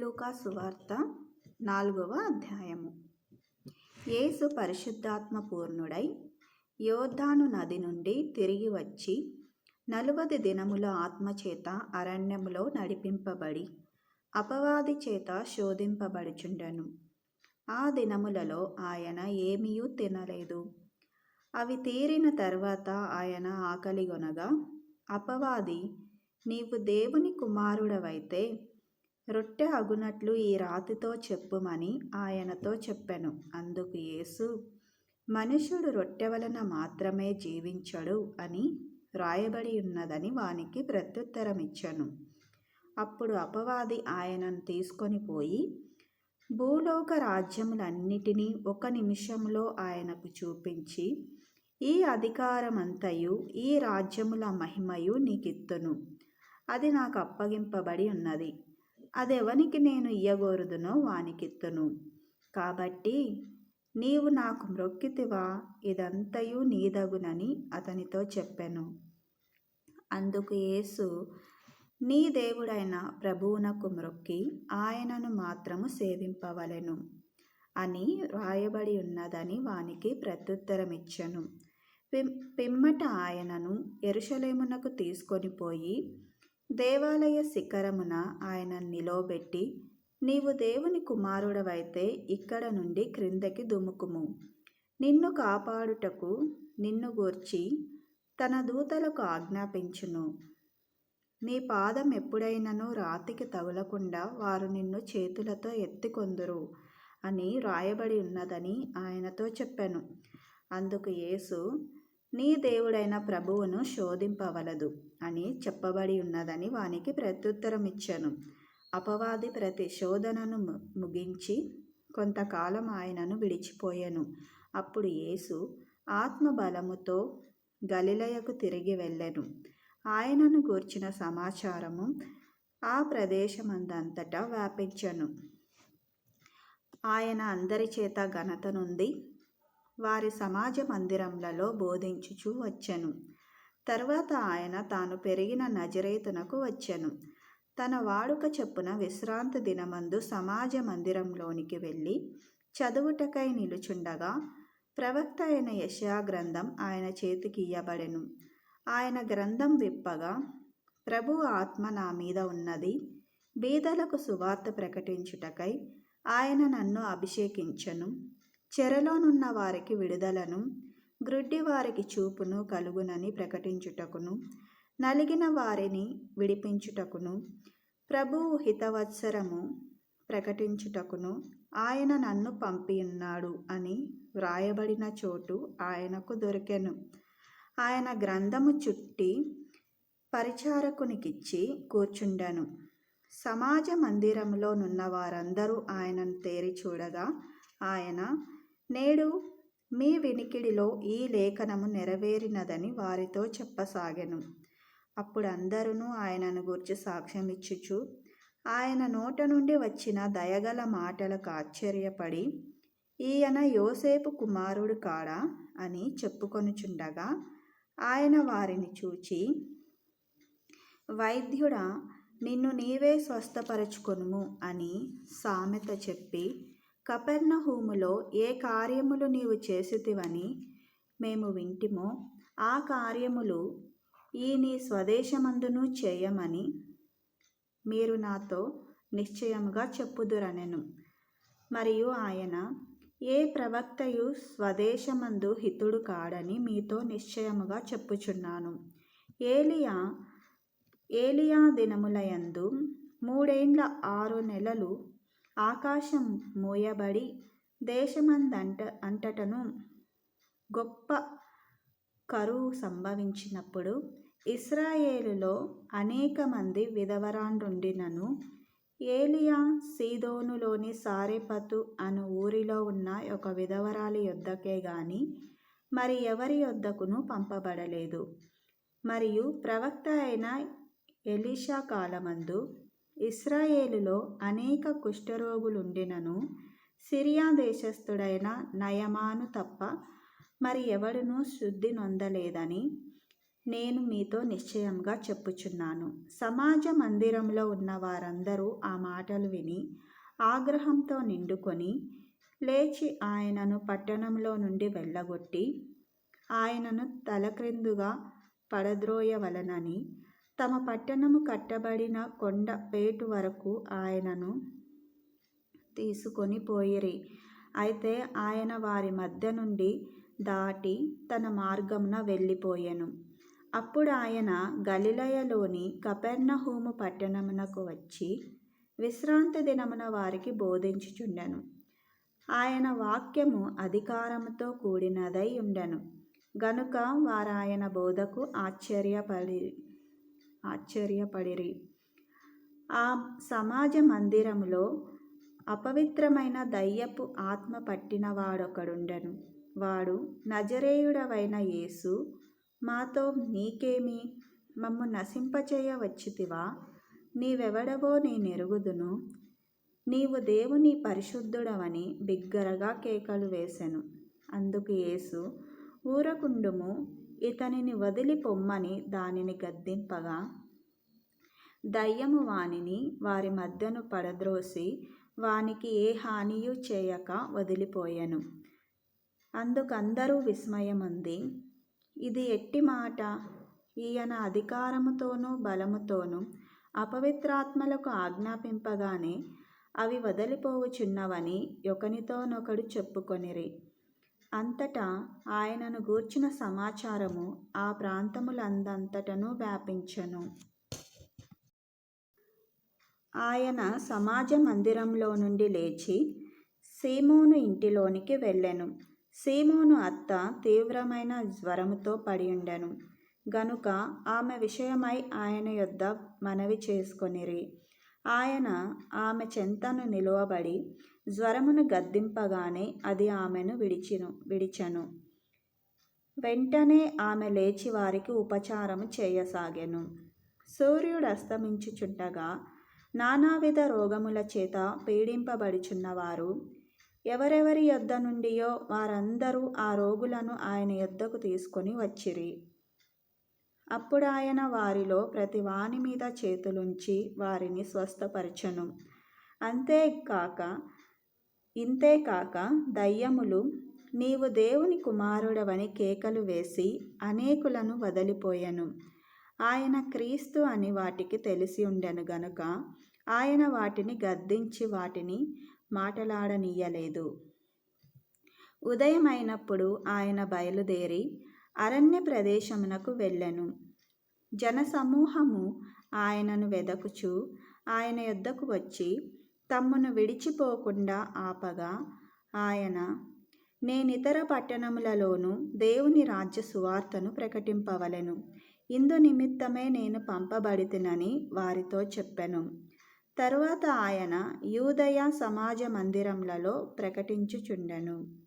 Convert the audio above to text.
లూకా సువార్త నాలుగవ అధ్యాయము. యేసు పరిశుద్ధాత్మ పూర్ణుడై యోర్దాను నది నుండి తిరిగి వచ్చి నలువది దినముల ఆత్మచేత అరణ్యములో నడిపింపబడి అపవాది చేత శోధింపబడుచుండెను. ఆ దినములలో ఆయన ఏమీయూ తినలేదు. అవి తీరిన తర్వాత ఆయన ఆకలిగొనగా అపవాది నీవు దేవుని కుమారుడవైతే రొట్టె అగునట్లు ఈ రాతితో చెప్పుమని ఆయనతో చెప్పెను. అందుకు యేసు మనుషుడు రొట్టె వలన మాత్రమే జీవించడు అని రాయబడి ఉన్నదని వానికి ప్రత్యుత్తరం ప్రత్యుత్తరమిచ్చెను. అప్పుడు అపవాది ఆయనను తీసుకొని పోయి భూలోక రాజ్యములన్నిటినీ ఒక నిమిషంలో ఆయనకు చూపించి ఈ అధికారమంతయు ఈ రాజ్యముల మహిమయు నీకిత్తును. అది నాకు అప్పగింపబడి ఉన్నది. అదెవనికి నేను ఇయ్యగోరుదునో వానికిత్తును. కాబట్టి నీవు నాకు మ్రొక్కితివా ఇదంతయు నీదగునని అతనితో చెప్పెను. అందుకు యేసు నీ దేవుడైన ప్రభువునకు మ్రొక్కి ఆయనను మాత్రము సేవింపవలెను అని వ్రాయబడి ఉన్నదని వానికి ప్రత్యుత్తరమిచ్చెను. పిమ్మట ఆయనను ఎరుషలేమునకు తీసుకొని పోయి దేవాలయ శిఖరమున ఆయన నిలవబెట్టి నీవు దేవుని కుమారుడవైతే ఇక్కడ నుండి క్రిందకి దుముకుము నిన్ను కాపాడుటకు నిన్ను గూర్చి తన దూతలకు ఆజ్ఞాపించును. నీ పాదం ఎప్పుడైనను రాతికి తగులకుండా వారు నిన్ను చేతులతో ఎత్తికొందురు అని రాయబడి ఉన్నదని ఆయనతో చెప్పాను. అందుకు యేసు నీ దేవుడైన ప్రభువును శోధింపవలదు అని చెప్పబడి ఉన్నదని వానికి ప్రత్యుత్తరం ఇచ్చాను అపవాది ప్రతి శోధనను ముగించి కొంతకాలం ఆయనను విడిచిపోయాను. అప్పుడు యేసు ఆత్మబలముతో గలిలయకు తిరిగి వెళ్ళాను. ఆయనను గూర్చిన సమాచారము ఆ ప్రదేశమందంతటా వ్యాపించను. ఆయన అందరి చేత ఘనత నుండి వారి సమాజ మందిరంలలో బోధించుచూ వచ్చెను. తర్వాత ఆయన తాను పెరిగిన నజరేతునకు వచ్చెను. తన వాడుక చెప్పున విశ్రాంతి దినమందు సమాజ మందిరంలోనికి వెళ్ళి చదువుటకై నిలుచుండగా ప్రవక్త అయిన యశా గ్రంథం ఆయన చేతికి ఇయ్యబడెను. ఆయన గ్రంథం విప్పగా ప్రభు ఆత్మ నా మీద ఉన్నది బీదలకు సువార్త ప్రకటించుటకై ఆయన నన్ను అభిషేకించను. చెరలోనున్న వారికి విడుదలను గ్రుడ్డి వారికి చూపును కలుగునని ప్రకటించుటకును నలిగిన వారిని విడిపించుటకును ప్రభువు హితవత్సరము ప్రకటించుటకును ఆయన నన్ను పంపియున్నాడు అని వ్రాయబడిన చోటు ఆయనకు దొరికెను. ఆయన గ్రంథము చుట్టి పరిచారకునికిచ్చి కూర్చుండెను. సమాజ మందిరంలోనున్న వారందరూ ఆయనను తేరి చూడగా ఆయన నేడు మీ వినికిడిలో ఈ లేఖనము నెరవేరినదని వారితో చెప్పసాగెను. అప్పుడు అందరూ ఆయనను గురించి సాక్ష్యం ఇచ్చుచు ఆయన నోట నుండి వచ్చిన దయగల మాటలకు ఆశ్చర్యపడి ఈయన యోసేపు కుమారుడు కాడా అని చెప్పుకొనుచుండగా ఆయన వారిని చూచి వైద్యుడా నిన్ను నీవే స్వస్థపరచుకొనుము అని సామెత చెప్పి కపెర్నహూములో ఏ కార్యములు నీవు చేసితివని మేము వింటిమో ఆ కార్యములు ఈ నీ స్వదేశమందును చేయమని మీరు నాతో నిశ్చయముగా చెప్పుదురనెను. మరియు ఆయన ఏ ప్రవక్తయు స్వదేశమందు హితుడు కాడని మీతో నిశ్చయముగా చెప్పుచున్నాను. ఏలియా ఏలియా దినములయందు మూడేండ్ల ఆరు నెలలు ఆకాశం మోయబడి దేశమందంట అంతటను గొప్ప కరువు సంభవించినప్పుడు ఇస్రాయేలులో అనేక మంది విధవరాండుండినను ఏలియా సీదోనులోని సారేపతు అను ఊరిలో ఉన్న ఒక విధవరాలి యొద్దకే గాని మరి ఎవరి యొద్దకును పంపబడలేదు. మరియు ప్రవక్త అయిన ఎలీషా కాలమందు ఇస్రాయేలులో అనేక కుష్ఠరోగులుండినను సిరియా దేశస్థుడైన నయమాను తప్ప మరి ఎవడునూ శుద్ధి నొందలేదని నేను మీతో నిశ్చయంగా చెప్పుచున్నాను. సమాజ మందిరంలో ఉన్న వారందరూ ఆ మాటలు విని ఆగ్రహంతో నిండుకొని లేచి ఆయనను పట్టణంలో నుండి వెళ్ళగొట్టి ఆయనను తలక్రిందుగా పడద్రోయవలనని తమ పట్టణము కట్టబడిన కొండ పేటు వరకు ఆయనను తీసుకొని పోయిరి. అయితే ఆయన వారి మధ్య నుండి దాటి తన మార్గమున వెళ్ళిపోయెను. అప్పుడు ఆయన గలిలయలోని కపెర్ణహూము పట్టణమునకు వచ్చి విశ్రాంతి దినమున వారికి బోధించుచుండెను. ఆయన వాక్యము అధికారముతో కూడినదై ఉండెను. గనుక వారాయన బోధకు ఆశ్చర్యపడి ఆశ్చర్యపడిరి. ఆ సమాజ మందిరములో అపవిత్రమైన దయ్యపు ఆత్మ పట్టిన వాడొకడుండెను. వాడు నజరేయుడవైన యేసు మాతో నీకేమి? మమ్ము నశింపచేయవచ్చితివా? నీవెవడవో నేనెరుగుదును. నీవు దేవుని పరిశుద్ధుడవని బిగ్గరగా కేకలు వేసెను. అందుకు యేసు ఊరకుండుము ఇతనిని వదిలి పొమ్మని దానిని గద్దింపగా దయ్యము వానిని వారి మధ్యను పడద్రోసి వానికి ఏ హానియు చేయక వదిలిపోయాను. అందుకందరూ విస్మయముంది ఇది ఎట్టి మాట? ఈయన అధికారముతోనూ బలముతోనూ అపవిత్రాత్మలకు ఆజ్ఞాపింపగానే అవి వదిలిపోవుచున్నవని ఒకనితోనొకడు చెప్పుకొనిరి. అంతటా ఆయనను గూర్చిన సమాచారము ఆ ప్రాంతములందంతటను వ్యాపించెను. ఆయన సమాజ మందిరంలో నుండి లేచి సీమోను ఇంటిలోనికి వెళ్ళెను. సీమోను అత్త తీవ్రమైన జ్వరముతో పడియుండెను. గనుక ఆమె విషయమై ఆయన యొద్ద మనవి చేసుకొనిరి. ఆయన ఆమె చెంతను నిలువబడి జ్వరమును గద్దింపగానే అది ఆమెను విడిచిను విడిచను. వెంటనే ఆమె లేచి వారికి ఉపచారము చేయసాగెను. సూర్యుడు అస్తమించుచుండగా నానావిధ రోగముల చేత పీడింపబడుచున్నవారు ఎవరెవరి యొద్ద నుండియో వారందరూ ఆ రోగులను ఆయన యొద్దకు తీసుకొని వచ్చిరి. అప్పుడు ఆయన వారిలో ప్రతి వాని మీద చేతులుంచి వారిని స్వస్థపరచను. అంతేకాక ఇంతేకాక దయ్యములు నీవు దేవుని కుమారుడవని కేకలు వేసి అనేకులను వదిలిపోయాను. ఆయన క్రీస్తు అని వాటికి తెలిసి ఉండెను గనుక ఆయన వాటిని గద్దించి వాటిని మాటలాడనీయలేదు. ఉదయమైనప్పుడు ఆయన బయలుదేరి అరణ్య ప్రదేశమునకు వెళ్ళెను. జనసమూహము ఆయనను వెదకుచు ఆయన యొద్దకు వచ్చి తమ్మును విడిచిపోకుండా ఆపగా ఆయన నేనితర పట్టణములలోనూ దేవుని రాజ్య సువార్తను ప్రకటింపవలెను. ఇందు నిమిత్తమే నేను పంపబడితినని వారితో చెప్పెను. తరువాత ఆయన యూదయ సమాజ మందిరములలో ప్రకటించుచుండెను.